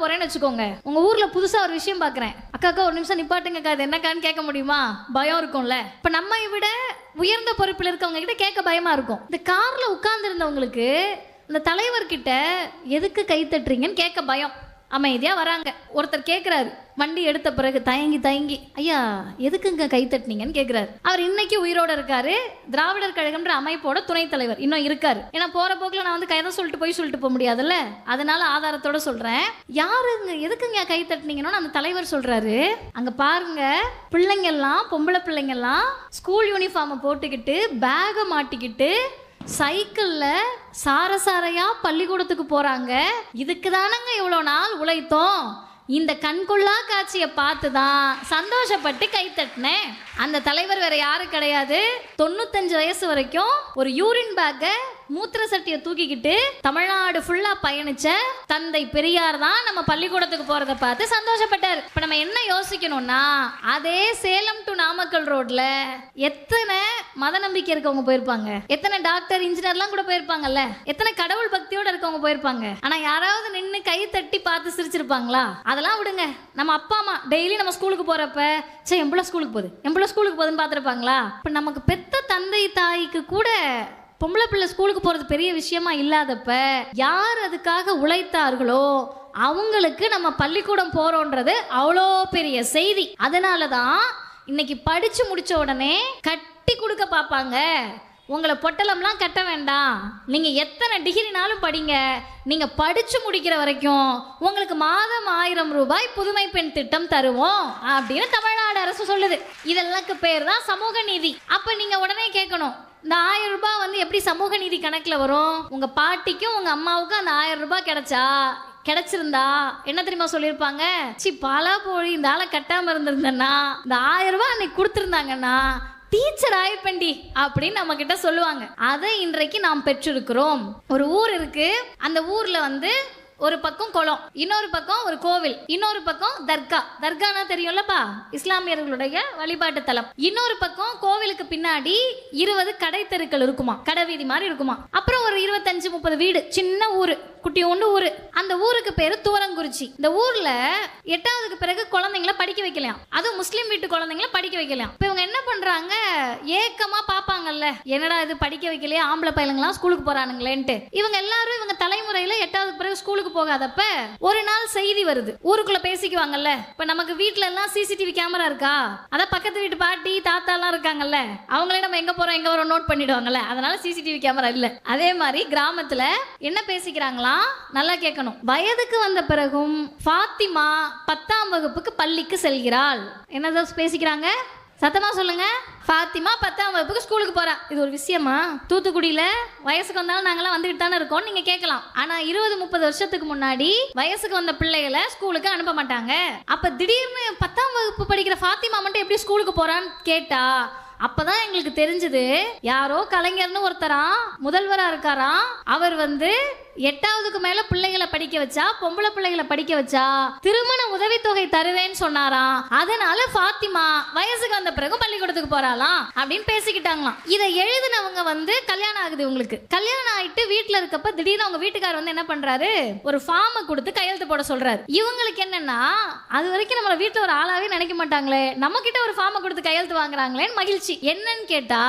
போறேன்னு வச்சுக்கோங்க. உங்க ஊர்ல புதுசா ஒரு விஷயம் பாக்குறேன். அக்கா அக்கா ஒரு நிமிஷம் நிப்பாட்டுங்கக்கா இது என்னக்கான்னு கேட்க முடியுமா? பயம் இருக்கும்ல. இப்ப நம்ம விட உயர்ந்த பொறுப்பில் இருக்கவங்க கிட்ட கேட்க பயமா இருக்கும். இந்த கார்ல உட்கார்ந்து இருந்தவங்களுக்கு இந்த தலைவர்கிட்ட எதுக்கு கை தட்டுறீங்கன்னு கேட்க பயம். அமைதியாக வராங்க. ஒருத்தர் கேட்குறாரு வண்டி எடுத்த பிறகு தயங்கி தயங்கி ஐயா எதுக்குங்க கை தட்டினீங்கன்னு கேட்குறாரு அவர் இன்னைக்கு உயிரோட இருக்காரு. திராவிடர் கழகம்ன்ற அமைப்போட துணைத் தலைவர். இன்னும் இருக்காரு. ஏன்னா போற போக்கில் நான் வந்து கைதை சொல்லிட்டு போய் சொல்லிட்டு போக முடியாதுல்ல. அதனால ஆதாரத்தோட சொல்றேன். யாருங்க எதுக்குங்க கை தட்டினீங்கன்னு அந்த தலைவர் சொல்றாரு. அங்க பாருங்க. பிள்ளைங்க எல்லாம் பொம்பளை பிள்ளைங்கெல்லாம் ஸ்கூல் யூனிஃபார்மை போட்டுக்கிட்டு பேகை மாட்டிக்கிட்டு சைக்கிள்ல சாரசாரையா பள்ளிக்கூடத்துக்கு போறாங்க. இதுக்கு தானங்க இவ்வளோ நாள் உழைத்தோம். இந்த கண்கொள்ளா காட்சியை பார்த்து தான் சந்தோஷப்பட்டு கை தட்டினேன். அந்த தலைவர் வேற யாரும் கிடையாது. தொண்ணூத்தஞ்சு வயசு வரைக்கும் ஒரு யூரின் பேக்கை மூத்திர சட்டியை தூக்கிக்கிட்டு தமிழ்நாடு ஃபுல்லா பயணிச்ச தந்தை பெரியார் தான் நம்ம பள்ளிக்கூடத்துக்கு போறத பார்த்து சந்தோஷப்பட்டார். இப்ப நம்ம என்ன யோசிக்கணும்னா அதே சேலம் டு நாமக்கல் ரோட்ல எத்தனை மத நம்பிக்கை இருக்கவங்க போயிருப்பாங்க. எத்தனை டாக்டர் இன்ஜினியர்லாம் கூட போயிருப்பாங்கல்ல. எத்தனை கடவுள் பக்தியோட இருக்கவங்க போயிருப்பாங்க. ஆனா யாராவது நின்று கை தட்டி பார்த்து சிரிச்சிருப்பாங்களா? அதெல்லாம் விடுங்க. நம்ம அப்பா அம்மா டெய்லி நம்ம ஸ்கூலுக்கு போறப்ப சே எம்பள ஸ்கூலுக்கு போகுது? எம்பள ஸ்கூலுக்கு போகுதுன்னு பார்த்துருப்பாங்களா? இப்போ நமக்கு பெத்த தந்தை தாய்க்கு கூட பொம்பளை பிள்ளை ஸ்கூலுக்கு போறது பெரிய விஷயமா இல்லாதப்ப யார் அதுக்காக உழைத்தார்களோ அவங்களுக்கு நம்ம பள்ளிக்கூடம் போறோன்றது அவ்வளோ பெரிய செய்தி. அதனால தான் இன்னைக்கு படிச்சு முடிச்ச உடனே கட்டி கொடுக்க பார்ப்பாங்க. உங்களை பொட்டலம்லாம் கட்ட வேண்டாம். நீங்கள் எத்தனை டிகிரினாலும் படிங்க. நீங்கள் படித்து முடிக்கிற வரைக்கும் உங்களுக்கு மாதம் ஆயிரம் ரூபாய் புதுமை பெண் திட்டம் தருவோம் அப்படின்னு தமிழ்நாடு அரசு சொல்லுது. இதெல்லாம் பேர் தான் சமூக நீதி. அப்போ நீங்கள் உடனே கேட்கணும் இந்த ஆயிரம் ரூபாய் வந்து எப்படி சமூக நீதி கணக்கில் வரும்? உங்கள் பாட்டிக்கும் உங்கள் அம்மாவுக்கும் அந்த ஆயிரம் ரூபாய் கிடைச்சா? கிடைச்சிருந்தா? என்ன தெரியுமா சொல்லியிருப்பாங்க? சி பாலா போய் இந்த ஆளை கட்டாமல் இருந்திருந்தேன்னா இந்த ஆயிரம் ரூபாய் அன்னைக்கு கொடுத்துருந்தாங்கன்னா டீச்சர் ஆயிருப்பேன்டி அப்படின்னு நம்ம கிட்ட சொல்லுவாங்க. அதை இன்றைக்கு நாம் பெற்றிருக்கிறோம். ஒரு ஊர் இருக்கு. அந்த ஊர்ல வந்து ஒரு பக்கம் குளம் இன்னொரு பக்கம் ஒரு கோவில் இன்னொரு பக்கம் தர்கா. தர்கானா தெரியும்லப்பா? இஸ்லாமியர்களுடைய வழிபாட்டு தலம். இன்னொரு பக்கம் கோவிலுக்கு பின்னாடி இருபது கடை தெருக்கள் இருக்குமா? கடை வீதி மாதிரி இருக்குமா? அப்புறம் ஒரு இருபத்தஞ்சு முப்பது வீடு சின்ன ஊரு குட்டி ஒன்று ஊரு. அந்த ஊருக்கு பேரு தூரங்குறிச்சி. இந்த ஊர்ல எட்டாவதுக்கு பிறகு குழந்தைங்கள படிக்க வைக்கலாம் அதுவும் முஸ்லீம் வீட்டு குழந்தைங்கள படிக்க வைக்கலாம் இப்போ இவங்க என்ன பண்றாங்க? ஏக்கமா பாப்பாங்கல்ல. என்னடா இது படிக்க வைக்கலையே? ஆம்பளை பையலுங்களாம் ஸ்கூலுக்கு போறானுங்களேன்ட்டு. இவங்க எல்லாரும் இவங்க தலைமுறையில எட்டாவதுக்கு பிறகு ஸ்கூலுக்கு போகாதப்ப ஒரு நாள் செய்தி வருது. ஊருக்குள்ள பேசிக்குவாங்கல்ல. இப்ப நமக்கு வீட்டுல எல்லாம் சிசிடிவி கேமரா இருக்கா? அதான் பக்கத்து வீட்டு பாட்டி தாத்தா எல்லாம் இருக்காங்கல்ல. அவங்களே நம்ம எங்க போறோம் எங்க வரோம் நோட் பண்ணிடுவாங்கல்ல. அதனால சிசிடிவி கேமரா இல்ல. அதே மாதிரி கிராமத்துல என்ன பேசிக்கிறாங்களா? நல்லா கேட்கணும் வயதுக்கு வந்த பிறகும் ஃபாத்திமா பத்தாம் வகுப்புக்கு பள்ளிக்கு செல்கிறாள். என்னதான் பேசிக்கிறாங்க? சத்தமா சொல்லுங்க. ஃபாத்திமா பத்தாம் வகுப்புக்கு ஸ்கூலுக்கு போறா. இது ஒரு விஷயமா? தூத்துக்குடியில வயசுக்கு வந்தாலும் நாங்கெல்லாம் வந்துட்டு தானே இருக்கோம். நீங்க கேட்கலாம். ஆனா இருபது முப்பது வருஷத்துக்கு முன்னாடி வயசுக்கு வந்த பிள்ளைகளை ஸ்கூலுக்கு அனுப்ப மாட்டாங்க. அப்ப திடீர்னு பத்தாம் வகுப்பு படிக்கிற ஃபாத்திமா மட்டும் எப்படி ஸ்கூலுக்கு போறான்னு கேட்டா அப்பதான் எங்களுக்கு தெரிஞ்சது யாரோ கலைஞர்னு ஒருத்தரா முதல்வரா இருக்காராம் அவர் வந்து எட்டாவதுக்கு மேல பிள்ளைகளை படிக்க வச்சா பொம்பளை பிள்ளைகளை படிக்க வச்சா திருமண உதவித்தொகை தருவேன்னு சொன்னாராம். அதனால ஃபாத்திமா வயசுக்கு வந்த பிறகு பள்ளிக்கூடத்துக்கு போறாளாம் அப்படின்னு பேசிக்கிட்டாங்களாம். இதை எழுதினவங்க வந்து கல்யாணம் ஆகுது உங்களுக்கு கல்யாணம் ஆயிட்டு வீட்டுல இருக்கப்ப திடீர்னு அவங்க வீட்டுக்காரர் வந்து என்ன பண்றாரு? ஒரு ஃபார்மை கொடுத்து கையெழுத்து போட சொல்றாரு. இவங்களுக்கு என்னன்னா அது வரைக்கும் நம்மள வீட்டுல ஒரு ஆளாவே நினைக்க மாட்டாங்களே. நம்ம கிட்ட ஒரு ஃபார்மை கொடுத்து கையெழுத்து வாங்குறாங்களேன்னு மகிழ்ச்சி. என்னன்னு கேட்டா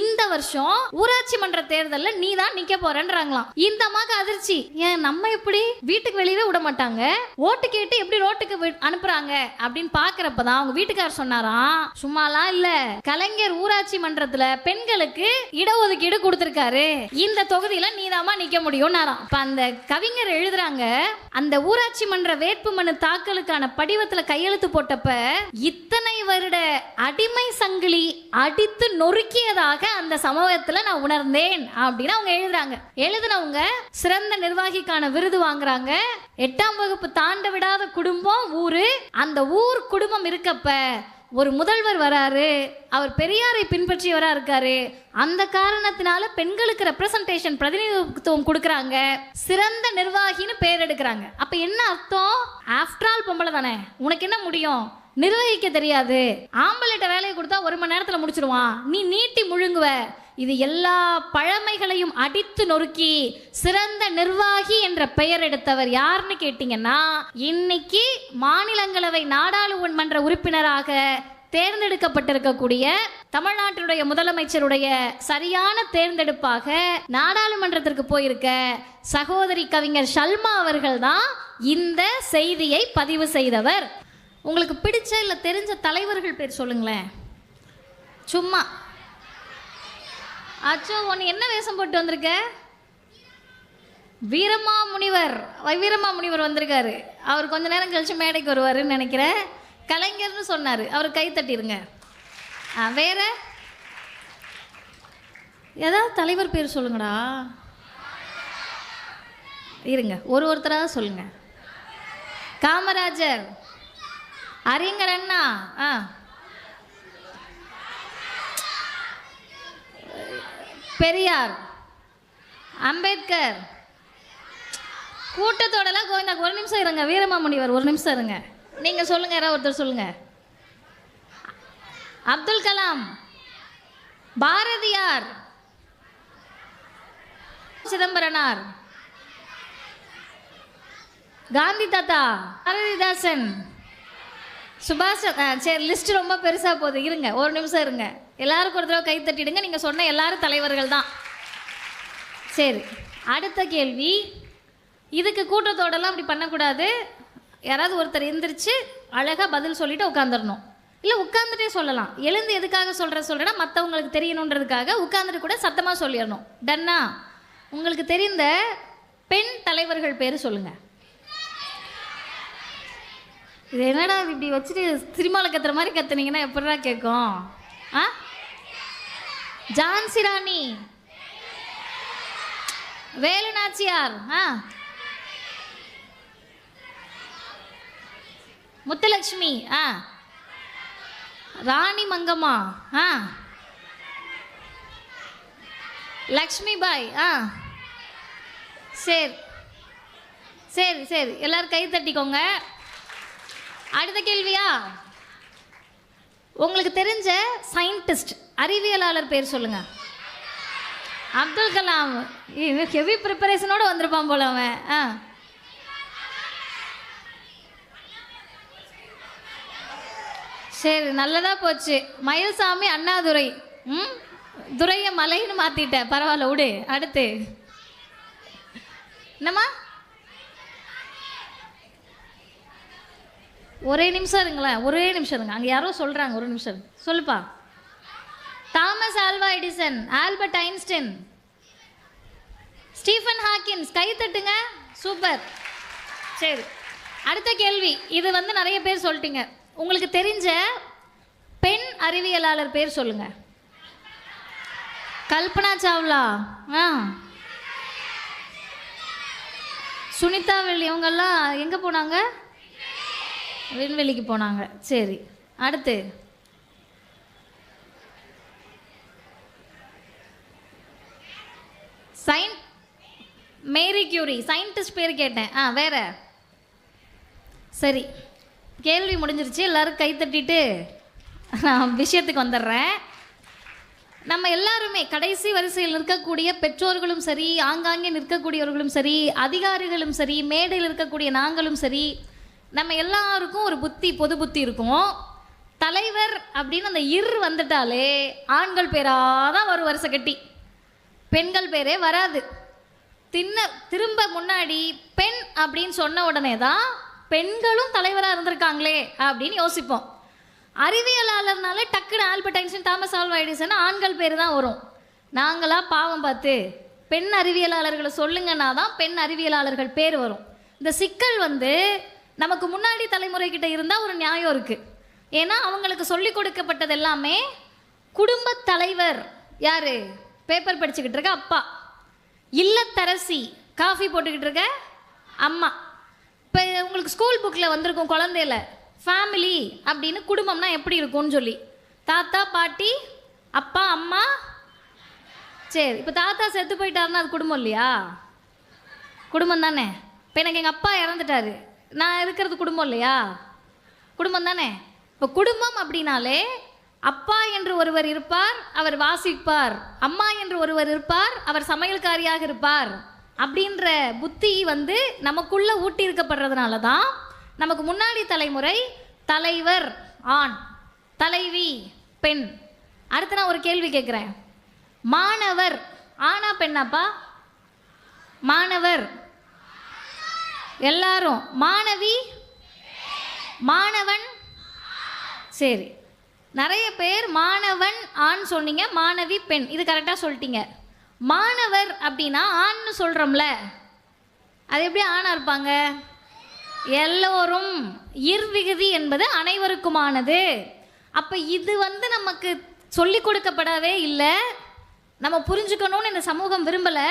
இந்த வருஷம் ஊராட்சி மன்ற தேர்தல்ல நீ தான் நிக்க போறேன்றாங்களாம். இந்த அம்மாக்கு அதிர்ச்சி. ஏன் நம்ம எப்படி வீட்டுக்கு வெளியவே விட மாட்டாங்க? ஓட்டு கேட்டு எப்படி ரோட்டுக்கு அனுப்புறாங்க? அப்படின்னு பாக்குறப்பதான் அவங்க வீட்டுக்காரர் சொன்னாராம். சும்மாலாம் இல்ல. கலைஞர் ஊராட்சி மன்றத்துல பெண்களுக்கு இடஒதுக்கீடு கொடுத்திருக்காரு. இந்த தொகுதியில நீதாம்மா நிக்க முடியும்னாராம். இப்ப அந்த கவிஞர் எழுதுறாங்க அந்த ஊராட்சி மன்ற வேட்புமனு தாக்கலுக்கான படிவத்துல கையெழுத்து போட்டப்ப இத்தனை வருட அடிமை சங்கிலி அடித்து நொறுக்கியதாக அந்த சமூகத்துல நான் உணர்ந்தேன். அப்படின்னு அவங்க எழுதுறாங்க. எழுதுனவங்க சிறந்த நிர்வாகிக்கான விருது வாங்குறாங்க. எட்டாம் வகுப்பு தாண்ட விடாத குடும்பம் ஊரு. அந்த ஊர் குடும்பம் இருக்கப்ப ஒரு முதல்வர் வராரு. அவர் பெரியாரை பின்பற்றியவரா இருக்காரு. அந்த காரணத்தினால பெண்களுக்கு ரெப்ரசன்டேஷன் பிரதிநிதித்துவம் கொடுக்கறாங்க. சிறந்த நிர்வாகின்னு பேர் எடுக்கிறாங்க. அப்ப என்ன அர்த்தம்? ஆஃப்டர் ஆல் பொம்பளை தானே. உனக்கு என்ன முடியும்? நிர்வகிக்க தெரியாது. ஆம்பளைட்ட வேலையை கொடுத்தா ஒரு மணி நேரத்தில் முடிச்சிருவான். நீ நீட்டி முழுங்குவ. இது எல்லா பழமைகளையும் அடித்து நொறுக்கி சிறந்த நிர்வாகி என்ற பெயர் எடுத்தவர் யாருன்னு கேட்டீங்கன்னா இன்னைக்கு மாநிலங்களவை நாடாளுமன்ற உறுப்பினராக தேர்ந்தெடுக்கப்பட்டிருக்கக்கூடிய தமிழ்நாட்டினுடைய முதலமைச்சருடைய சரியான தேர்ந்தெடுப்பாக நாடாளுமன்றத்திற்கு போயிருக்க சகோதரி கவிஞர் ஷல்மா அவர்கள் தான் இந்த செய்தியை பதிவு செய்தவர். உங்களுக்கு பிடிச்ச இல்லை தெரிஞ்ச தலைவர்கள் பேர் சொல்லுங்களேன். சும்மா. அச்சோ ஒன்று என்ன வேஷம் போட்டு வந்திருக்க? வீரமா முனிவர் வீரமா முனிவர் வந்திருக்காரு. அவர் கொஞ்ச நேரம் கழிச்சு மேடைக்கு வருவாருன்னு நினைக்கிறேன். கலைஞர்னு சொன்னார். அவர் கை தட்டிருங்க. ஆ வேற? ஏதாவது தலைவர் பேர் சொல்லுங்கடா. இருங்க. ஒரு ஒருத்தராக சொல்லுங்க. காமராஜர். அறிஞர் அண்ணா ஆ. பெரியார். அம்பேத்கர். கூட்டத்தோடலாம் கோவிந்தா ஒரு நிமிஷம் இருங்க. வீரமாமுனிவர் ஒரு நிமிஷம் இருங்க. நீங்க சொல்லுங்க யாராவது ஒருத்தர் சொல்லுங்க. அப்துல் கலாம். பாரதியார். சிதம்பரனார். காந்தி தாத்தா. பாரதிதாசன். சுபாஷ் ஆ, சரி லிஸ்ட் ரொம்ப பெருசா போகுது. இருங்க ஒரு நிமிஷம் இருங்க. எல்லாருக்கும் ஒரு தடவை கை தட்டிடுங்க. நீங்க சொன்ன எல்லாரும் தலைவர்கள் தான். சரி அடுத்த கேள்வி. இதுக்கு கூட்டத்தோடலாம் அப்படி பண்ணக்கூடாது. யாராவது ஒருத்தர் எந்திரிச்சு அழகாக பதில் சொல்லிட்டு உட்காந்துடணும் இல்லை உட்காந்துட்டே சொல்லலாம். எழுந்து எதுக்காக சொல்கிற சொல்கிறேன்னா மற்றவங்களுக்கு தெரியணுன்றதுக்காக உட்காந்துட்டு கூட சத்தமாக சொல்லிடணும். டன்னா உங்களுக்கு தெரிந்த பெண் தலைவர்கள் பேர் சொல்லுங்கள் இது என்னடா இது இப்படி வச்சுட்டு சினிமாவில் கத்துற மாதிரி கத்துனீங்கன்னா எப்படா கேட்கும் ஆ? ஜான்சி ராணி. வேலு நாச்சியார் ஆ? முத்துலக்ஷ்மி ஆ? ராணி மங்கம்மா. ஆ? லக்ஷ்மி பாய் ஆ? சரி. சரி சரி. எல்லோரும் கை தட்டிக்கோங்க. அடுத்த கேள்வியா? உங்களுக்கு தெரிஞ்ச சயின்டிஸ்ட் அறிவியலாளர் பேர் சொல்லுங்க. அப்துல் கலாம். ஹெவி ப்ரிப்பரேஷனோட வந்திருப்பான் போல அவன். ஆ. சரி நல்லதா போச்சு. மயில்சாமி அண்ணாதுரை. ம்? துரையை மலைன்னு மாத்திட்ட. பரவாயில்ல விடு. அடுத்து. என்னம்மா? ஒரே நிமிஷம் இருங்களேன் ஒரே நிமிஷம் இருங்க. அங்கே யாரோ சொல்கிறாங்க ஒரு நிமிஷம் சொல்லுப்பா. Thomas Alva Edison Albert Einstein Stephen Hawkins. கை தட்டுங்க. சூப்பர். சரி. அடுத்த கேள்வி. இது வந்து நிறைய பேர் சொல்லிட்டீங்க. உங்களுக்கு தெரிஞ்ச பெண் அறிவியலாளர் பேர் சொல்லுங்க. கல்பனா சாவ்லா. ஆ. சுனிதா வெள்ளி இவங்கெல்லாம் எங்கே போனாங்க? விண்வெளிக்கு போனாங்க. சரி அடுத்து. சயின் மேரி கியூரி சயின்டிஸ்ட் பேர் கேட்டேன். ஆ வேற. சரி கேள்வி முடிஞ்சிருச்சு. எல்லாரும் கை தட்டிட்டு நான் விஷயத்துக்கு வந்துடுறேன். நம்ம எல்லாருமே கடைசி வரிசையில் நிற்கக்கூடிய பெற்றோர்களும் சரி ஆங்காங்கே நிற்கக்கூடியவர்களும் சரி அதிகாரிகளும் சரி மேடையில் இருக்கக்கூடிய நாங்களும் சரி நம்ம எல்லாருக்கும் ஒரு புத்தி பொது புத்தி இருக்கும். தலைவர் அப்படின்னு அந்த இர் வந்துட்டாலே ஆண்கள் பேராக தான் வரும் வருஷ கட்டி. பெண்கள் பேரே வராது. தின்ன திரும்ப முன்னாடி பெண் அப்படின்னு சொன்ன உடனே தான் பெண்களும் தலைவராக இருந்திருக்காங்களே அப்படின்னு யோசிப்போம். அறிவியலாளர்னால டக்குன்னு Albert Einstein Thomas Alva Edison ஆண்கள் பேர் தான் வரும். நாங்களாக பாவம் பார்த்து பெண் அறிவியலாளர்களை சொல்லுங்கன்னா தான் பெண் அறிவியலாளர்கள் பேர் வரும். இந்த சிக்கல் வந்து நமக்கு முன்னாடி தலைமுறை கிட்ட இருந்தால் ஒரு நியாயம் இருக்குது ஏன்னா அவங்களுக்கு சொல்லி கொடுக்கப்பட்டது எல்லாமே குடும்ப தலைவர் யார்? பேப்பர் படிச்சுக்கிட்டு இருக்க அப்பா. இல்லத்தரசி. காஃபி போட்டுக்கிட்டு இருக்க அம்மா. இப்போ உங்களுக்கு ஸ்கூல் புக்கில் வந்திருக்கும் குழந்தையில ஃபேமிலி அப்படின்னு குடும்பம்னா எப்படி இருக்கும்னு சொல்லி. தாத்தா பாட்டி அப்பா அம்மா. சரி இப்போ தாத்தா செத்து போயிட்டாருன்னா அது குடும்பம் இல்லையா? குடும்பம் தானே. இப்போ எனக்கு எங்கள் அப்பா இறந்துட்டாரு. நான் இருக்கிறது குடும்பம் இல்லையா? குடும்பம் தானே? இப்போ குடும்பம் அப்படின்னாலே அப்பா என்று ஒருவர் இருப்பார் அவர் வாசிப்பார். அம்மா என்று ஒருவர் இருப்பார் அவர் சமையல்காரியாக இருப்பார். அப்படின்ற புத்தி வந்து நமக்குள்ள ஊட்டி இருக்கப்படுறதுனால தான் நமக்கு முன்னாடி தலைமுறை தலைவர் ஆண் தலைவி பெண். அடுத்து நான் ஒரு கேள்வி கேட்குறேன். மாணவர் ஆனா பெண்ணாப்பா? மாணவர். எல்லாரும் மாணவி மாணவன். சரி. நிறைய பேர் மாணவன் ஆண் சொன்னீங்க மாணவி பெண். இது கரெக்டாக சொல்லிட்டீங்க. மாணவர் அப்படின்னா ஆண்னு சொல்கிறோம்ல அது எப்படி ஆணாக இருப்பாங்க? எல்லோரும் இர்விகுதி என்பது அனைவருக்குமானது. அப்போ இது வந்து நமக்கு சொல்லி கொடுக்கப்படவே இல்லை. நம்ம புரிஞ்சுக்கணும்னு இந்த சமூகம் விரும்பலை.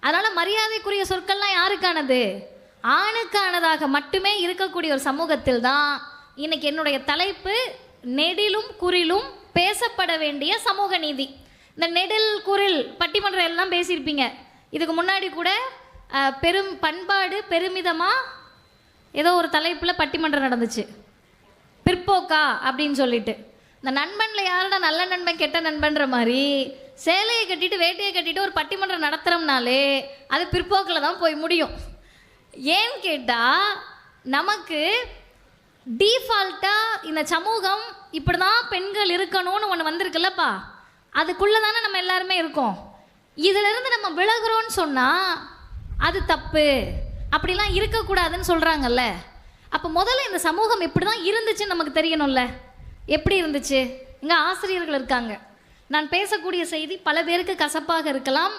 அதனால் மரியாதைக்குரிய சொற்கள்லாம் யாருக்கானது? ஆணுக்கானதாக மட்டுமே இருக்கக்கூடிய ஒரு சமூகத்தில் தான் இன்னைக்கு என்னுடைய தலைப்பு நெடிலும் குறிலும் பேசப்பட வேண்டிய சமூக நீதி. இந்த நெடில் குரில் பட்டிமன்றம் எல்லாம் பேசியிருப்பீங்க. இதுக்கு முன்னாடி கூட பெரும் பண்பாடு பெருமிதமாக ஏதோ ஒரு தலைப்பில் பட்டிமன்றம் நடந்துச்சு. பிற்போக்கா அப்படின்னு சொல்லிட்டு. இந்த நண்பனில் யாரோட நல்ல நண்பன் கெட்ட நண்பன்ற மாதிரி சேலையை கட்டிட்டு வேட்டையை கட்டிட்டு ஒரு பட்டிமன்றம் நடத்துகிறோம்னாலே அது பிற்போக்கில் தான் போய் முடியும். ஏன்னு கேட்டால் நமக்கு டீஃபால்ட்டாக இந்த சமூகம் இப்படி தான் பெண்கள் இருக்கணும்னு ஒன்று வந்திருக்குல்லப்பா. அதுக்குள்ளே தானே நம்ம எல்லாருமே இருக்கோம். இதிலிருந்து நம்ம விலகுறோம்னு சொன்னால் அது தப்பு. அப்படிலாம் இருக்கக்கூடாதுன்னு சொல்கிறாங்கல்ல அப்போ முதல்ல இந்த சமூகம் இப்படி தான் இருந்துச்சுன்னு நமக்கு தெரியணும்ல. எப்படி இருந்துச்சு? இங்கே ஆசிரியர்கள் இருக்காங்க. நான் பேசக்கூடிய செய்தி பல பேருக்கு கசப்பாக இருக்கலாம்.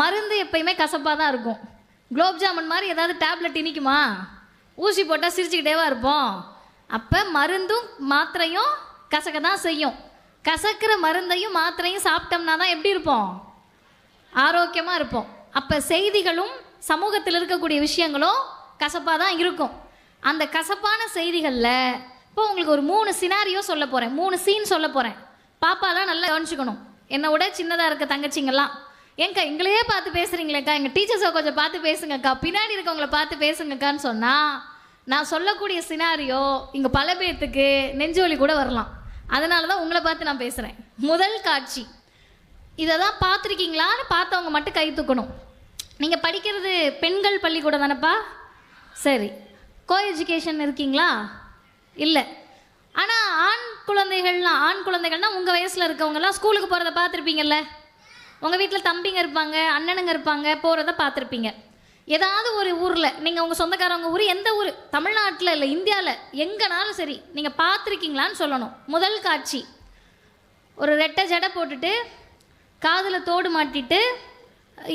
மருந்து எப்பயுமே கசப்பாக தான் இருக்கும். குலோப் ஜாமுன் மாதிரி ஏதாவது டேப்லெட் இனிக்குமா? ஊசி போட்டால் சிரிச்சுக்கிட்டேவா இருப்போம். அப்போ மருந்தும் மாத்திரையும் கசக்க தான் செய்யும். கசக்கிற மருந்தையும் மாத்திரையும் சாப்பிட்டோம்னா தான் எப்படி இருப்போம்? ஆரோக்கியமாக இருப்போம். அப்போ செய்திகளும் சமூகத்தில் இருக்கக்கூடிய விஷயங்களும் கசப்பாக தான் இருக்கும். அந்த கசப்பான செய்திகளில் இப்போ உங்களுக்கு ஒரு மூணு சினாரியோ சொல்ல போகிறேன் மூணு சீன் சொல்ல போகிறேன் பாப்பாலாம் நல்லா கவனிச்சுக்கணும். என்னை விட சின்னதாக இருக்க தங்கச்சிங்கெல்லாம். ஏங்கா எங்களையே பார்த்து பேசுகிறீங்களேக்கா எங்கள் டீச்சர்ஸை கொஞ்சம் பார்த்து பேசுங்கக்கா. பின்னாடி இருக்கவங்களை பார்த்து பேசுங்கக்கான்னு சொன்னால் நான் சொல்லக்கூடிய சினாரியோ இங்கே பல பேர்த்துக்கு நெஞ்சுவலி கூட வரலாம். அதனால தான் உங்களை பார்த்து நான் பேசுகிறேன் முதல் காட்சி. இதை தான் பார்த்துருக்கீங்களான்னு பார்த்தவங்க மட்டும் கை தூக்கணும். நீங்கள் படிக்கிறது பெண்கள் பள்ளிக்கூடம் தானேப்பா? சரி. கோ எஜுகேஷன் இருக்கீங்களா? இல்லை. ஆனால் ஆண் குழந்தைகள்லாம் ஆண் குழந்தைகள்னால் உங்கள் வயசில் இருக்கவங்கலாம் ஸ்கூலுக்கு போகிறத பார்த்துருப்பீங்கல்ல. உங்கள் வீட்டில் தம்பிங்க இருப்பாங்க அண்ணனுங்க இருப்பாங்க போகிறத பார்த்துருப்பீங்க. ஏதாவது ஒரு ஊரில் நீங்கள் உங்கள் சொந்தக்காரவங்க ஊர் எந்த ஊர் தமிழ்நாட்டில் இல்லை இந்தியாவில் எங்கேனாலும் சரி நீங்கள் பார்த்துருக்கீங்களான்னு சொல்லணும். முதல் காட்சி. ஒரு ரெட்டை ஜடை போட்டுட்டு காதில் தோடு மாட்டிட்டு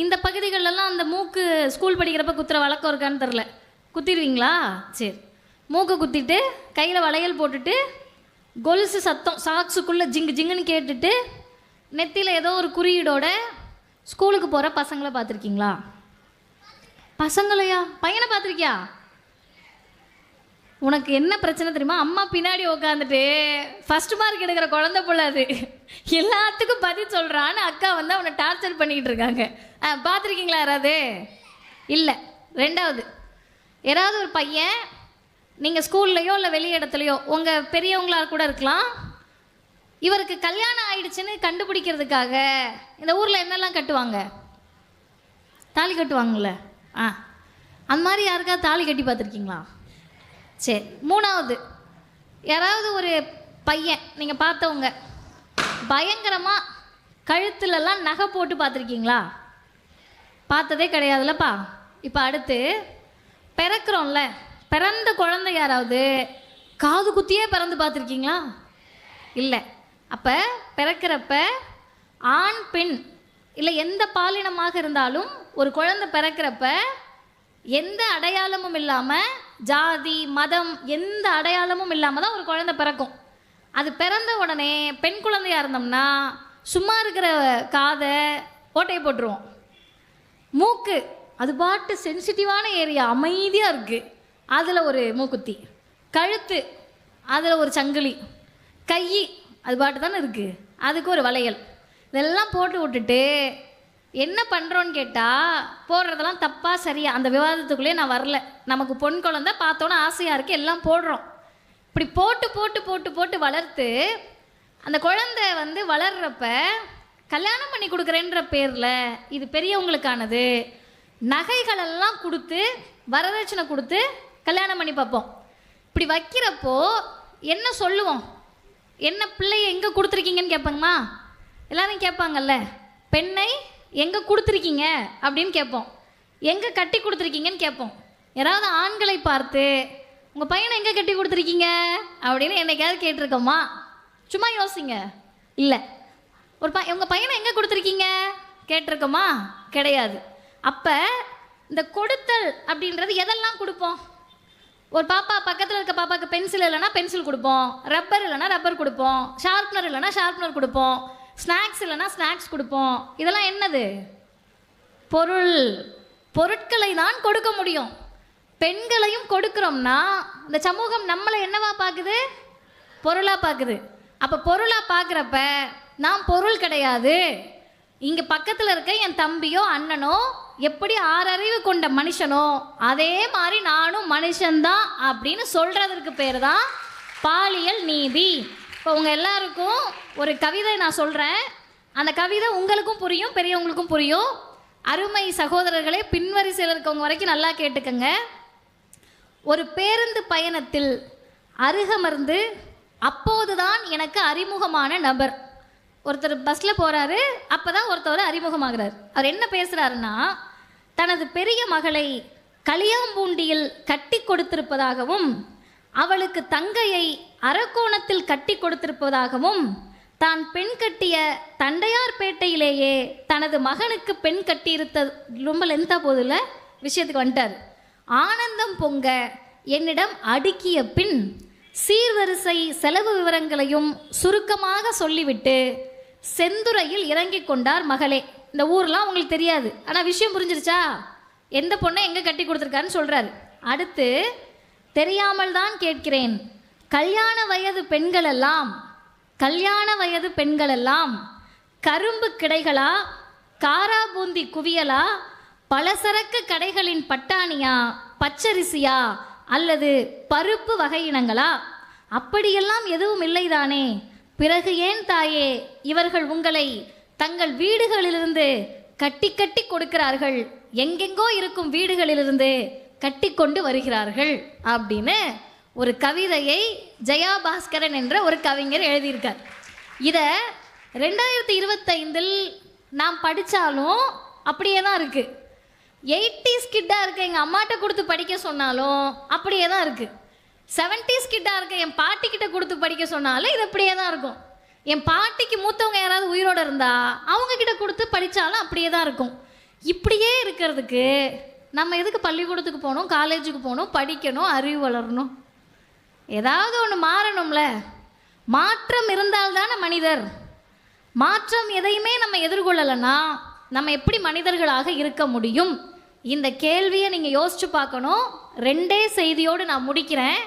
இந்த பகுதிகளெல்லாம் அந்த மூக்கு ஸ்கூல் படிக்கிறப்ப குத்துற வழக்கம் இருக்கான்னு தெரில குத்திடுவீங்களா? சரி. மூக்கை குத்திட்டு கையில் வளையல் போட்டுட்டு கொலுசு சத்தம் சாக்ஸுக்குள்ளே ஜிங்கு ஜிங்குன்னு கேட்டுட்டு நெத்தியில் ஏதோ ஒரு குறியீடோட ஸ்கூலுக்கு போகிற பசங்களை பார்த்துருக்கீங்களா? பசங்களையா? பையனை பார்த்துருக்கியா? உனக்கு என்ன பிரச்சனை தெரியுமா? அம்மா பின்னாடி உட்காந்துட்டு ஃபஸ்ட் மார்க் எடுக்கிற குழந்த போல அது. எல்லாத்துக்கும் பதில் சொல்கிறான்னு அக்கா வந்து அவனை டார்ச்சர் பண்ணிக்கிட்டு இருக்காங்க. ஆ பார்த்துருக்கீங்களா யாராவது? இல்லை. ரெண்டாவது யாராவது ஒரு பையன் நீங்கள் ஸ்கூல்லையோ இல்லை வெளி இடத்துலையோ உங்கள் பெரியவங்களா கூட இருக்கலாம். இவருக்கு கல்யாணம் ஆயிடுச்சுன்னு கண்டுபிடிக்கிறதுக்காக இந்த ஊரில் என்னெல்லாம் கட்டுவாங்க? தாலி கட்டுவாங்கள்ல ஆ. அந்த மாதிரி யாருக்காவது தாலி கட்டி பார்த்துருக்கீங்களா? சரி மூணாவது. யாராவது ஒரு பையன் நீங்கள் பார்த்தவங்க பயங்கரமாக கழுத்துலலாம் நகை போட்டு பார்த்துருக்கீங்களா? பார்த்ததே கிடையாதுல்லப்பா. இப்போ அடுத்து பிறக்கிறோம்ல பிறந்த குழந்தை யாராவது? காது குத்தியே பிறந்து பார்த்துருக்கீங்களா? இல்லை. அப்போ பிறக்கிறப்ப ஆண் பெண் இல்லை எந்த பாலினமாக இருந்தாலும் ஒரு குழந்தை பிறக்கிறப்ப எந்த அடையாளமும் இல்லாமல் ஜாதி மதம் எந்த அடையாளமும் இல்லாமல் தான் ஒரு குழந்தை பிறக்கும். அது பிறந்த உடனே பெண் குழந்தையா இருந்தோம்னா சும்மா இருக்கிற காதை ஓட்டையை போட்டுருவோம். மூக்கு அது பாட்டு சென்சிட்டிவான ஏரியா அமைதியாக இருக்குது அதில் ஒரு மூக்குத்தி. கழுத்து அதில் ஒரு சங்கிலி. கை அது பாட்டு தானே இருக்குது அதுக்கு ஒரு வளையல். இதெல்லாம் போட்டு விட்டுட்டு என்ன பண்ணுறோன்னு கேட்டால் போடுறதெல்லாம் தப்பாக சரியா? அந்த விவாதத்துக்குள்ளேயே நான் வரல. நமக்கு பொன் குழந்தை பார்த்தோன்னே ஆசையாக இருக்குது எல்லாம் போடுறோம். இப்படி போட்டு போட்டு போட்டு போட்டு வளர்த்து அந்த குழந்தை வந்து வளர்கிறப்ப கல்யாணம் பண்ணி கொடுக்குறேன்ற பேரில் இது பெரியவங்களுக்கானது. நகைகளெல்லாம் கொடுத்து வரதட்சணை கொடுத்து கல்யாணம் பண்ணி பார்ப்போம். இப்படி வைக்கிறப்போ என்ன சொல்லுவோம்? என்ன பிள்ளைய எங்கே கொடுத்துருக்கீங்கன்னு கேட்பாங்கம்மா? எல்லாரும் கேட்பாங்கல்ல. பெண்ணை எங்கே கொடுத்துருக்கீங்க? அப்படின்னு கேட்போம். எங்கே கட்டி கொடுத்துருக்கீங்கன்னு கேட்போம். யாராவது ஆண்களை பார்த்து உங்கள் பையனை எங்கே கட்டி கொடுத்துருக்கீங்க? அப்படின்னு என்னைக்காவது கேட்டிருக்கோமா சும்மா யோசிங்க. இல்லை. ஒரு ப உங்கள் பையனை எங்கே கொடுத்துருக்கீங்க? கேட்டிருக்கோமா கிடையாது. அப்போ இந்த கொடுத்தல் அப்படின்றது எதெல்லாம் கொடுப்போம்? ஒரு பாப்பா பக்கத்தில் இருக்க பாப்பாவுக்கு பென்சில் இல்லைன்னா பென்சில் கொடுப்போம். ரப்பர் இல்லைன்னா ரப்பர் கொடுப்போம். ஷார்ப்னர் இல்லைன்னா ஷார்ப்னர் கொடுப்போம். ஸ்நாக்ஸ் இல்லைன்னா ஸ்நாக்ஸ் கொடுப்போம். இதெல்லாம் என்னது? பொருள். பொருட்களை தான் கொடுக்க முடியும். பெண்களையும் கொடுக்குறோம்னா இந்த சமூகம் நம்மளை என்னவா பார்க்குது? பொருளாக பார்க்குது. அப்போ பொருளாக பார்க்குறப்ப நான் பொருள் கிடையாது. இங்கே பக்கத்தில் இருக்க என் தம்பியோ அண்ணனோ எப்படி ஆறறிவு கொண்ட மனுஷனோ அதே மாதிரி நானும் மனுஷன்தான் அப்படின்னு சொல்கிறதற்கு பேர் தான் பாலியல் நீதி. இப்போ உங்கள் எல்லாருக்கும் ஒரு கவிதை நான் சொல்கிறேன் அந்த கவிதை உங்களுக்கும் புரியும் பெரியவங்களுக்கும் புரியும். அருமை சகோதரர்களே பின்வரிசையில் இருக்கவங்க வரைக்கும் நல்லா கேட்டுக்கங்க. ஒரு பேருந்து பயணத்தில் அருகமர்ந்து அப்போதுதான் எனக்கு அறிமுகமான நபர். ஒருத்தர் பஸ்ஸில் போகிறாரு அப்போ தான் ஒருத்தர் அறிமுகமாகிறார். அவர் என்ன பேசுகிறாருன்னா தனது பெரிய மகளை களியாம்பூண்டியில் கட்டி கொடுத்திருப்பதாகவும் அவளுக்கு தங்கையை அரக்கோணத்தில் கட்டி கொடுத்திருப்பதாகவும் தான் பெண் கட்டிய தண்டையார்பேட்டையிலேயே தனது மகனுக்கு பெண் கட்டியிருத்த ரொம்ப லென்த்தாக போதில் விஷயத்துக்கு வந்துட்டார். ஆனந்தம் பொங்க என்னிடம் அடுக்கிய பின் சீர்வரிசை செலவு விவரங்களையும் சுருக்கமாக சொல்லிவிட்டு செந்துறையில் இறங்கி கொண்டார் மகளே. இந்த ஊர்லாம் உங்களுக்கு தெரியாது. ஆனால் விஷயம் புரிஞ்சிருச்சா? எந்த பொண்ணை எங்கே கட்டி கொடுத்துருக்காருன்னு சொல்கிறாரு அடுத்து தெரியாமல் தான் கேட்கிறேன். கல்யாண வயது பெண்களெல்லாம் கல்யாண வயது பெண்களெல்லாம் கரும்பு கிடைகளா காரா பூந்தி குவியலா பலசரக்கு கடைகளின் பட்டாணியா பச்சரிசியா அல்லது பருப்பு வகையினங்களா அப்படியெல்லாம் எதுவும் இல்லைதானே. பிறகு ஏன் தாயே? இவர்கள் உங்களை தங்கள் வீடுகளிலிருந்து கட்டி கட்டி கொடுக்கிறார்கள். எங்கெங்கோ இருக்கும் வீடுகளிலிருந்து கட்டி கொண்டு வருகிறார்கள் அப்படின்னு ஒரு கவிதையை ஜெயா பாஸ்கரன் என்ற ஒரு கவிஞர் எழுதியிருக்கார். இதை ரெண்டாயிரத்தி இருபத்தைந்தில் நாம் படித்தாலும் அப்படியே தான் இருக்குது எயிட்டிஸ் கிட்டாக இருக்க எங்கள் அம்மாட்ட கொடுத்து படிக்க சொன்னாலும் அப்படியே தான் இருக்குது செவன்டிஸ் கிட்டாக இருக்க என் பாட்டிக்கிட்ட கொடுத்து படிக்க சொன்னாலும் இது அப்படியே தான் இருக்கும். என் பாட்டிக்கு மூத்தவங்க யாராவது உயிரோட இருந்தா அவங்க கிட்ட கொடுத்து படித்தாலும் அப்படியே தான் இருக்கும். இப்படியே இருக்கிறதுக்கு நம்ம எதுக்கு பள்ளிக்கூடத்துக்கு போகணும் காலேஜுக்கு போகணும் படிக்கணும் அறிவு வளரணும்? ஏதாவது ஒன்று மாறணும்ல. மாற்றம் இருந்தால்தானே மனிதர். மாற்றம் எதையுமே நம்ம எதிர்கொள்ளலைன்னா நம்ம எப்படி மனிதர்களாக இருக்க முடியும்? இந்த கேள்வியை நீங்கள் யோசிச்சு பார்க்கணும். ரெண்டே செய்தியோடு நான் முடிக்கிறேன்.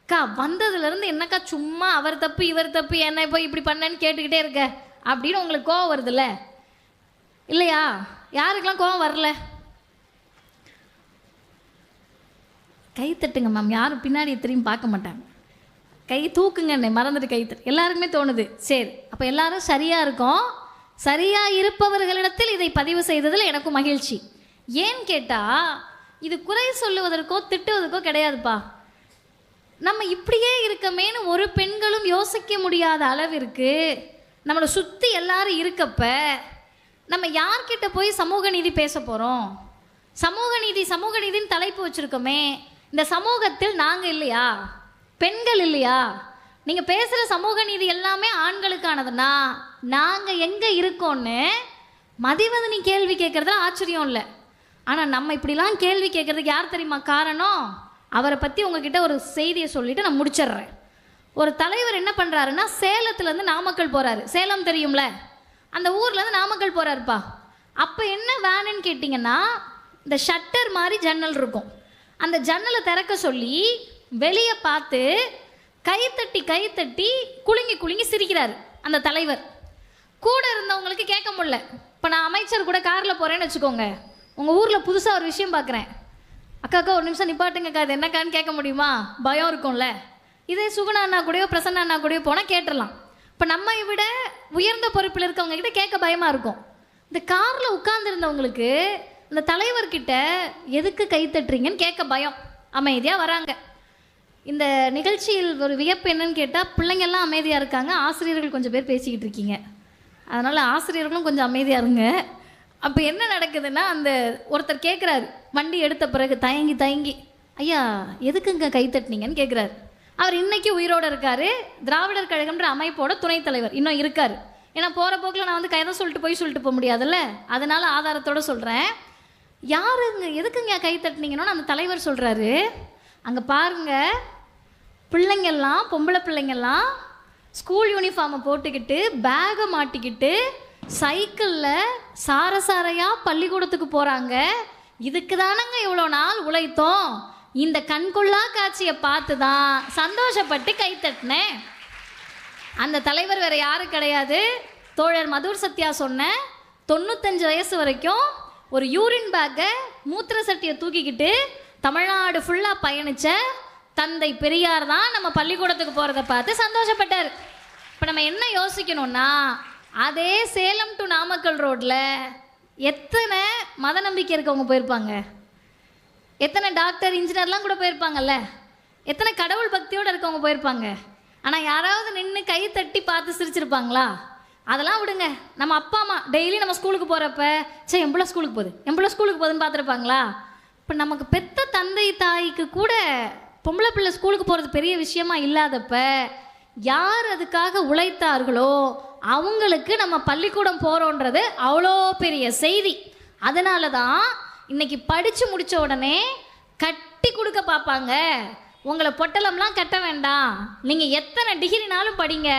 அக்கா வந்ததுலேருந்து என்னக்கா சும்மா அவர் தப்பு இவர் தப்பு என்ன இப்போ இப்படி பண்ணேன்னு கேட்டுக்கிட்டே இருக்க? அப்படின்னு உங்களுக்கு கோவம் வருதுல்ல? இல்லையா? யாருக்கெல்லாம் கோவம் வரல? கை தட்டுங்க மேம். யாரும் பின்னாடி திரும்பி பார்க்க மாட்டாங்க. கை தூக்குங்கண்ணே மறந்துட்டு கை தட்டு. எல்லாருக்குமே தோணுது. சரி அப்போ எல்லாரும் சரியாக இருக்கும். சரியாக இருப்பவர்களிடத்தில் இதை பதிவு செய்ததில் எனக்கும் மகிழ்ச்சி. ஏன்னு கேட்டால் இது குறை சொல்லுவதற்கோ திட்டுவதற்கோ கிடையாதுப்பா. நம்ம இப்படியே இருக்கமேனு ஒரு பெண்களும் யோசிக்க முடியாத அளவிற்கு நம்மளை சுற்றி எல்லாரும் இருக்கப்ப நம்ம யார்கிட்ட போய் சமூக நீதி பேச போகிறோம் சமூக நீதி சமூக நீதின்னு தலைப்பு வச்சுருக்கோமே. இந்த சமூகத்தில் நாங்கள் இல்லையா? பெண்கள் இல்லையா? நீங்கள் பேசுகிற சமூக நீதி எல்லாமே ஆண்களுக்கானதுன்னா நாங்கள் எங்கே இருக்கோன்னு மதிவதனி கேள்வி கேட்குறதுல ஆச்சரியம் இல்லை. ஆனால் நம்ம இப்படிலாம் கேள்வி கேட்குறதுக்கு யார் தெரியுமா காரணம்? அவரை பற்றி உங்ககிட்ட ஒரு செய்தியை சொல்லிட்டு நான் முடிச்சிடுறேன். ஒரு தலைவர் என்ன பண்ணுறாருன்னா சேலத்துலேருந்து நாமக்கல் போகிறாரு சேலம் தெரியும்ல? அந்த ஊர்லேருந்து நாமக்கல் போகிறாருப்பா அப்போ என்ன வேணுன்னு கேட்டிங்கன்னா இந்த ஷட்டர் மாதிரி ஜன்னல் இருக்கும். அந்த ஜன்னலை திறக்க சொல்லி வெளியே பார்த்து கைத்தட்டி கைத்தட்டி குலுங்கி குலுங்கி சிரிக்கிறார் அந்த தலைவர். கூட இருந்தவங்களுக்கு கேட்க முடியல. இப்போ நான் அமைச்சர் கூட காரில் போகிறேன்னு வச்சுக்கோங்க. உங்கள் ஊரில் புதுசாக ஒரு விஷயம் பார்க்குறேன் அக்கா அக்கா ஒரு நிமிஷம் நிப்பாட்டுங்கக்கா அது என்னக்கான்னு கேட்க முடியுமா? பயம் இருக்கும்ல. இதே சுகுணா அண்ணா கூடயோ பிரசன்னா அண்ணா கூடயோ போனால் கேட்டுடலாம் இப்போ நம்மை விட உயர்ந்த பொறுப்பில் இருக்கவங்க கிட்ட கேட்க பயமாக இருக்கும். இந்த காரில் உட்கார்ந்துருந்தவங்களுக்கு இந்த தலைவர்கிட்ட எதுக்கு கை தட்டுறீங்கன்னு கேட்க பயம். அமைதியாக வராங்க. இந்த நிகழ்ச்சியில் ஒரு வியப்பு என்னன்னு கேட்டால் பிள்ளைங்கெல்லாம் அமைதியாக இருக்காங்க. ஆசிரியர்கள் கொஞ்சம் பேர் பேசிக்கிட்டு இருக்கீங்க. அதனால் ஆசிரியர்களும் கொஞ்சம் அமைதியாக இருங்க. அப்போ என்ன நடக்குதுன்னா அந்த ஒருத்தர் கேட்குறாரு வண்டி எடுத்த பிறகு தயங்கி தயங்கி ஐயா எதுக்குங்க கை தட்டினீங்கன்னு கேட்குறாரு அவர் இன்னைக்கு உயிரோடு இருக்காரு. திராவிடர் கழகம்ன்ற அமைப்போட துணைத் தலைவர் இன்னும் இருக்கார். ஏன்னா போகிற போக்கில் நான் வந்து கைதை சொல்லிட்டு போய் சொல்லிட்டு போக முடியாதுல்ல? அதனால் ஆதாரத்தோட சொல்கிறேன் யாருங்க எதுக்குங்க கை தட்டினீங்கன்னு அந்த தலைவர் சொல்கிறாரு அங்கே பாருங்க. பிள்ளைங்கள்லாம் பொம்பளை பிள்ளைங்கெல்லாம் ஸ்கூல் யூனிஃபார்மை போட்டுக்கிட்டு பேகை மாட்டிக்கிட்டு சைக்கிளில் சார சாரையாக பள்ளிக்கூடத்துக்கு போகிறாங்க இதுக்கு தானங்க இவ்வளோ நாள் உழைத்தோம். இந்த கண்கொள்ளா காட்சியை பார்த்து தான் சந்தோஷப்பட்டு கை தட்டினேன். அந்த தலைவர் வேறு யாரும் கிடையாது. தோழர் மதுர் சத்யா சொன்ன தொண்ணூத்தஞ்சு வயசு வரைக்கும் ஒரு யூரின் பேக்கை மூத்திர சட்டியை தூக்கிக்கிட்டு தமிழ்நாடு ஃபுல்லாக பயணித்த தந்தை பெரியார் தான் நம்ம பள்ளிக்கூடத்துக்கு போகிறத பார்த்து சந்தோஷப்பட்டார். இப்போ நம்ம என்ன யோசிக்கணும்னா அதே சேலம் டு நாமக்கல் ரோட்டில் எத்தனை மத நம்பிக்கை இருக்கவங்க போயிருப்பாங்க? எத்தனை டாக்டர் இன்ஜினியர்லாம் கூட போயிருப்பாங்கல்ல? எத்தனை கடவுள் பக்தியோடு இருக்கவங்க போயிருப்பாங்க? ஆனால் யாராவது நின்று கை தட்டி பார்த்து சிரிச்சிருப்பாங்களா? அதெல்லாம் விடுங்க. நம்ம அப்பா அம்மா டெய்லி நம்ம ஸ்கூலுக்கு போகிறப்ப சே எம்பளோ ஸ்கூலுக்கு போகுது? எம்பளோ ஸ்கூலுக்கு போகுதுன்னு பார்த்துருப்பாங்களா? இப்போ நமக்கு பெத்த தந்தை தாய்க்கு கூட பொம்பளை பிள்ளை ஸ்கூலுக்கு போகிறது பெரிய விஷயமா இல்லாதப்ப யார் அதுக்காக உழைத்தார்களோ அவங்களுக்கு நம்ம பள்ளிக்கூடம் போகிறோன்றது அவ்வளோ பெரிய செய்தி. அதனால தான் இன்னைக்கு படித்து முடித்த உடனே கட்டி கொடுக்க பார்ப்பாங்க. உங்களை பொட்டலம்லாம் கட்ட வேண்டாம். நீங்கள் எத்தனை டிகிரினாலும் படிங்க.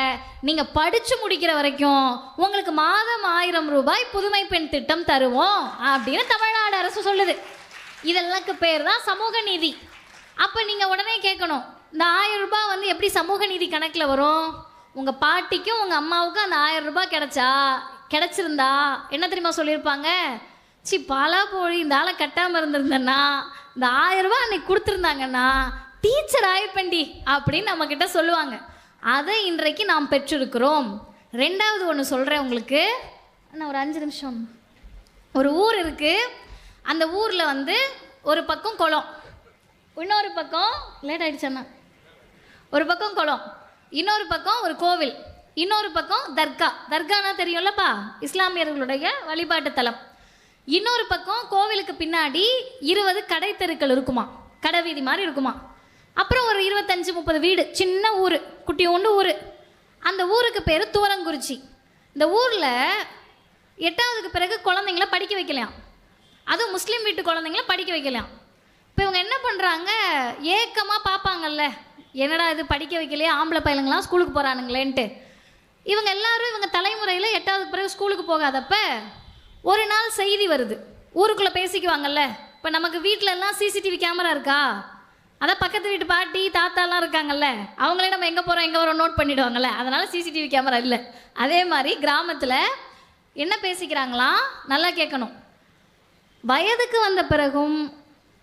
நீங்கள் படித்து முடிக்கிற வரைக்கும் உங்களுக்கு மாதம் ஆயிரம் ரூபாய் புதுமை பெண் திட்டம் தருவோம் அப்படின்னு தமிழ்நாடு அரசு சொல்லுது. இதெல்லாம் பேர் தான் சமூக நீதி. அப்போ நீங்கள் உடனே கேட்கணும் இந்த ஆயிரம் ரூபாய் வந்து எப்படி சமூக நீதி கணக்கில் வரும்? உங்கள் பாட்டிக்கும் உங்கள் அம்மாவுக்கும் அந்த ஆயிரம் ரூபாய் கிடைச்சா கிடைச்சிருந்தா என்ன தெரியுமா சொல்லியிருப்பாங்க? சி பல போய் இந்த ஆளை கட்டாமல் இருந்திருந்தேன்னா இந்த ஆயிரம் ரூபாய் அன்னைக்கு கொடுத்துருந்தாங்கன்னா டீச்சர் ஆயிருப்பேன்டி அப்படின்னு நம்மக்கிட்ட சொல்லுவாங்க. அதை இன்றைக்கு நாம் பெற்றிருக்கிறோம். ரெண்டாவது ஒன்று சொல்கிறேன் உங்களுக்கு. நான் ஒரு அஞ்சு நிமிஷம். ஒரு ஊர் இருக்குது அந்த ஊரில் வந்து ஒரு பக்கம் குளம். இன்னொரு பக்கம் லேட் ஆயிடுச்சண்ணா ஒரு பக்கம் குளம் இன்னொரு பக்கம் ஒரு கோவில் இன்னொரு பக்கம் தர்கா. தர்கானா தெரியும்லப்பா? இஸ்லாமியர்களுடைய வழிபாட்டு தலம். இன்னொரு பக்கம் கோவிலுக்கு பின்னாடி இருபது கடை தெருக்கள் இருக்குமா? கடை வீதி மாதிரி இருக்குமா? அப்புறம் ஒரு இருபத்தஞ்சு முப்பது வீடு சின்ன ஊர் குட்டி ஒன்று ஊர். அந்த ஊருக்கு பேர் தூரங்குறிச்சி. இந்த ஊரில் எட்டாவதுக்கு பிறகு குழந்தைங்கள படிக்க வைக்கலாம் அதுவும் முஸ்லீம் வீட்டு குழந்தைங்கள படிக்க வைக்கலாம் இப்போ இவங்க என்ன பண்ணுறாங்க ஏக்கமாக பார்ப்பாங்கல்ல. என்னடா இது படிக்க வைக்கலையே ஆம்பளை பையலுங்களாம் ஸ்கூலுக்கு போகிறானுங்களேன்ட்டு இவங்க எல்லாரும் இவங்க தலைமுறையில் எட்டாவது பிறகு ஸ்கூலுக்கு போகாதப்ப ஒரு நாள் செய்தி வருது. ஊருக்குள்ளே பேசிக்குவாங்கல்ல. இப்போ நமக்கு வீட்ல எல்லாம் சிசிடிவி கேமரா இருக்கா? அதான் பக்கத்து வீட்டு பாட்டி தாத்தாலாம் இருக்காங்கல்ல. அவங்களே நம்ம எங்கே போகிறோம் எங்கே வரோம் நோட் பண்ணிடுவாங்கல்ல. அதனால் சிசிடிவி கேமரா இல்லை. அதே மாதிரி கிராமத்தில் என்ன பேசிக்கிறாங்களாம்? நல்லா கேட்கணும் வயதுக்கு வந்த பிறகும்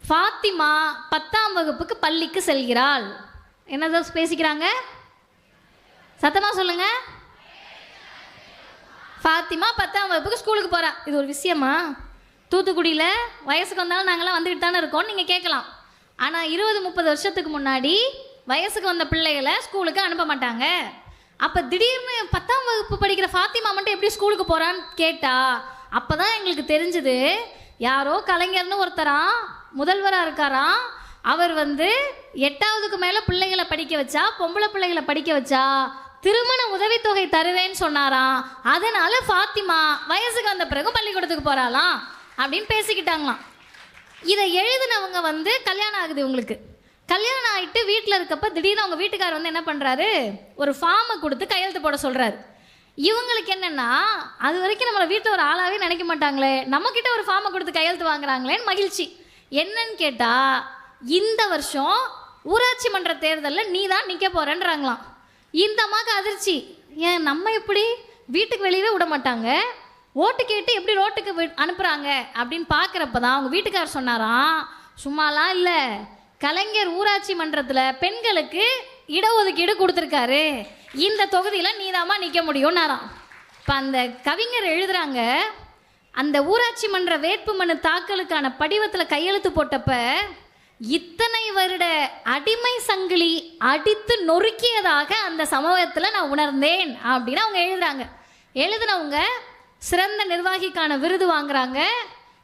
ஃபாத்திமா பத்தாம் வகுப்புக்கு பள்ளிக்கு செல்கிறாள். என்னதான் பேசிக்கிறாங்க? சத்தமா சொல்லுங்க. ஃபாத்திமா பத்தாம் வகுப்புக்கு ஸ்கூலுக்கு போகிறா இது ஒரு விஷயமா? தூத்துக்குடியில் வயசுக்கு வந்தாலும் நாங்களாம் வந்துக்கிட்டு தானே இருக்கோம் நீங்கள் கேட்கலாம். ஆனால் இருபது முப்பது வருஷத்துக்கு முன்னாடி வயசுக்கு வந்த பிள்ளைகளை ஸ்கூலுக்கு அனுப்ப மாட்டாங்க. அப்போ திடீர்னு பத்தாம் வகுப்பு படிக்கிற ஃபாத்திமா மட்டும் எப்படி ஸ்கூலுக்கு போகிறான்னு கேட்டா அப்போ தான் எங்களுக்கு தெரிஞ்சுது யாரோ கலைஞர்னு ஒருத்தரா முதல்வராக இருக்காராம் அவர் வந்து எட்டாவதுக்கு மேலே பிள்ளைகளை படிக்க வச்சா பொம்பளை பிள்ளைகளை படிக்க வச்சா திருமண உதவித்தொகை தருவேன்னு சொன்னாராம். அதனால ஃபாத்திமா வயசுக்கு வந்த பிறகு பள்ளிக்கூடத்துக்கு போறாளாம் அப்படின்னு பேசிக்கிட்டாங்களாம். இதை எழுதினவங்க வந்து கல்யாணம் ஆகுது இவங்களுக்கு. கல்யாணம் ஆகிட்டு வீட்டில் இருக்கப்ப திடீர்னு அவங்க வீட்டுக்காரர் வந்து என்ன பண்ணுறாரு ஒரு ஃபார்மை கொடுத்து கையெழுத்து போட சொல்கிறாரு இவங்களுக்கு என்னென்னா அது வரைக்கும் நம்மளை வீட்டில் ஒரு ஆளாகவே நினைக்க மாட்டாங்களே. நம்மக்கிட்ட ஒரு ஃபார்மை கொடுத்து கையெழுத்து வாங்குறாங்களேன்னு மகிழ்ச்சி. என்னன்னு கேட்டால் இந்த வருஷம் ஊராட்சி மன்ற தேர்தலில் நீ தான் நிற்க போகிறேன்றாங்களாம் இந்த அம்மாவுக்கு அதிர்ச்சி. ஏன் நம்ம எப்படி வீட்டுக்கு வெளியவே விட மாட்டாங்க? ஓட்டு கேட்டு எப்படி ரோட்டுக்கு வி- அப்படின்னு பார்க்குறப்ப தான் அவங்க வீட்டுக்காரர் சொன்னாராம். சும்மாலாம் இல்லை. கலைஞர் ஊராட்சி மன்றத்தில் பெண்களுக்கு இடஒதுக்கீடு கொடுத்துருக்காரு. இந்த தொகுதியில் நீதாம்மா நிற்க முடியும்னாராம். இப்போ அந்த கவிஞர் எழுதுறாங்க அந்த ஊராட்சி மன்ற வேட்புமனு தாக்கலுக்கான படிவத்தில் கையெழுத்து போட்டப்போ இத்தனை வருட அடிமை சங்கிலி அடித்து நொறுக்கியதாக அந்த சமூகத்தில் நான் உணர்ந்தேன் அப்படின்னு அவங்க எழுதுறாங்க. எழுதுனவங்க சிறந்த நிர்வாகிக்கான விருது வாங்குறாங்க.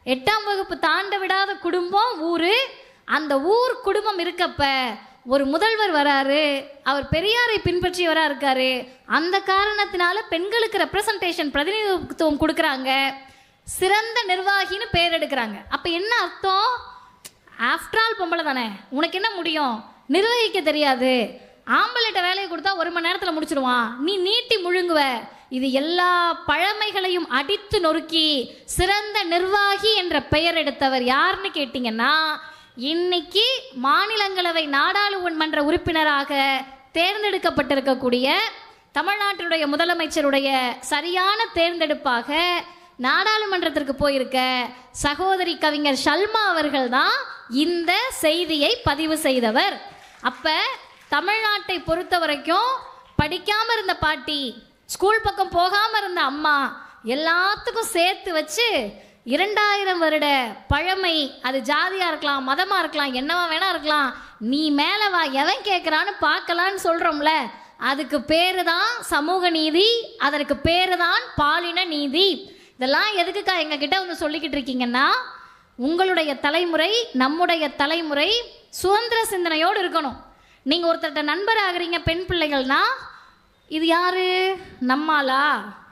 எட்டாம் வகுப்பு தாண்ட விடாத குடும்பம் ஊர். அந்த ஊர் குடும்பம் இருக்கப்ப ஒரு முதல்வர் வராரு அவர் பெரியாரை பின்பற்றியவராக இருக்காரு. அந்த காரணத்தினால பெண்களுக்கு ரெப்ரசன்டேஷன் பிரதிநிதித்துவம் கொடுக்குறாங்க. சிறந்த நிர்வாகின்னு பேர் எடுக்கிறாங்க. அப்போ என்ன அர்த்தம்? ஆஃப்டர் ஆல் பொம்பளை தானே? உனக்கு என்ன முடியும்? நிர்வகிக்க தெரியாது. ஆம்பளைட்ட வேலையை கொடுத்தா ஒரு மணி நேரத்தில் முடிச்சிருவான். நீ நீட்டி முழுங்குவ. இது எல்லா பழமைகளையும் அடித்து நொறுக்கி சிறந்த நிர்வாகி என்ற பெயர் எடுத்தவர் யாருன்னு கேட்டிங்கன்னா இன்னைக்கு மாநிலங்களவை நாடாளுமன்ற உறுப்பினராக தேர்ந்தெடுக்கப்பட்டிருக்கக்கூடிய தமிழ்நாட்டினுடைய முதலமைச்சருடைய சரியான தேர்ந்தெடுப்பாக நாடாளுமன்றத்திற்கு போயிருக்க சகோதரி கவிஞர் ஷல்மா அவர்கள் தான் இந்த செய்தியை பதிவு செய்தவர். அப்ப தமிழ்நாட்டை பொறுத்த வரைக்கும் படிக்காம இருந்த பாட்டி ஸ்கூல் பக்கம் போகாம இருந்த அம்மா எல்லாத்துக்கும் சேர்த்து வச்சு இரண்டாயிரம் வருட பழமை அது ஜாதியா இருக்கலாம் மதமா இருக்கலாம் என்னவா வேணா இருக்கலாம் நீ மேல வா எவன் கேட்குறான்னு பார்க்கலான்னு சொல்றோம்ல அதுக்கு பேரு தான் சமூக நீதி அதற்கு பேரு தான் பாலின நீதி. இதெல்லாம் எதுக்குக்கா எங்ககிட்ட வந்து சொல்லிக்கிட்டு இருக்கீங்கன்னா உங்களுடைய தலைமுறை நம்முடைய தலைமுறை சுதந்திர சிந்தனையோடு இருக்கணும். நீங்கள் ஒருத்தர்கிட்ட நண்பர் ஆகிறீங்க பெண் பிள்ளைகள்னா இது யாரு? நம்மாளா?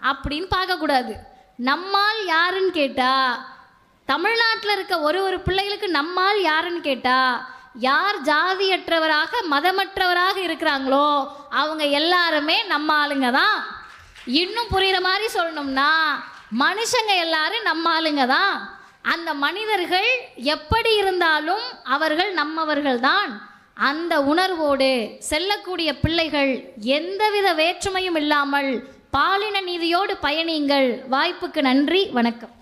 அப்படின்னு பார்க்கக்கூடாது. நம்மால் யாருன்னு கேட்டா தமிழ்நாட்டில் இருக்க ஒரு ஒரு பிள்ளைகளுக்கு நம்மால் யாருன்னு கேட்டா யார் ஜாதியற்றவராக மதமற்றவராக இருக்கிறாங்களோ அவங்க எல்லாருமே நம்ம ஆளுங்க தான் இன்னும் புரிகிற மாதிரி சொல்லணும்னா மனுஷங்க எல்லாரும் நம்ம ஆளுங்க தான். அந்த மனிதர்கள் எப்படி இருந்தாலும் அவர்கள் நம்மவர்கள் தான். அந்த உணர்வோடு செல்லக்கூடிய பிள்ளைகள் எந்தவித வேற்றுமையும் இல்லாமல் பாலின நீதியோடு பயணியுங்கள். வாய்ப்புக்கு நன்றி வணக்கம்.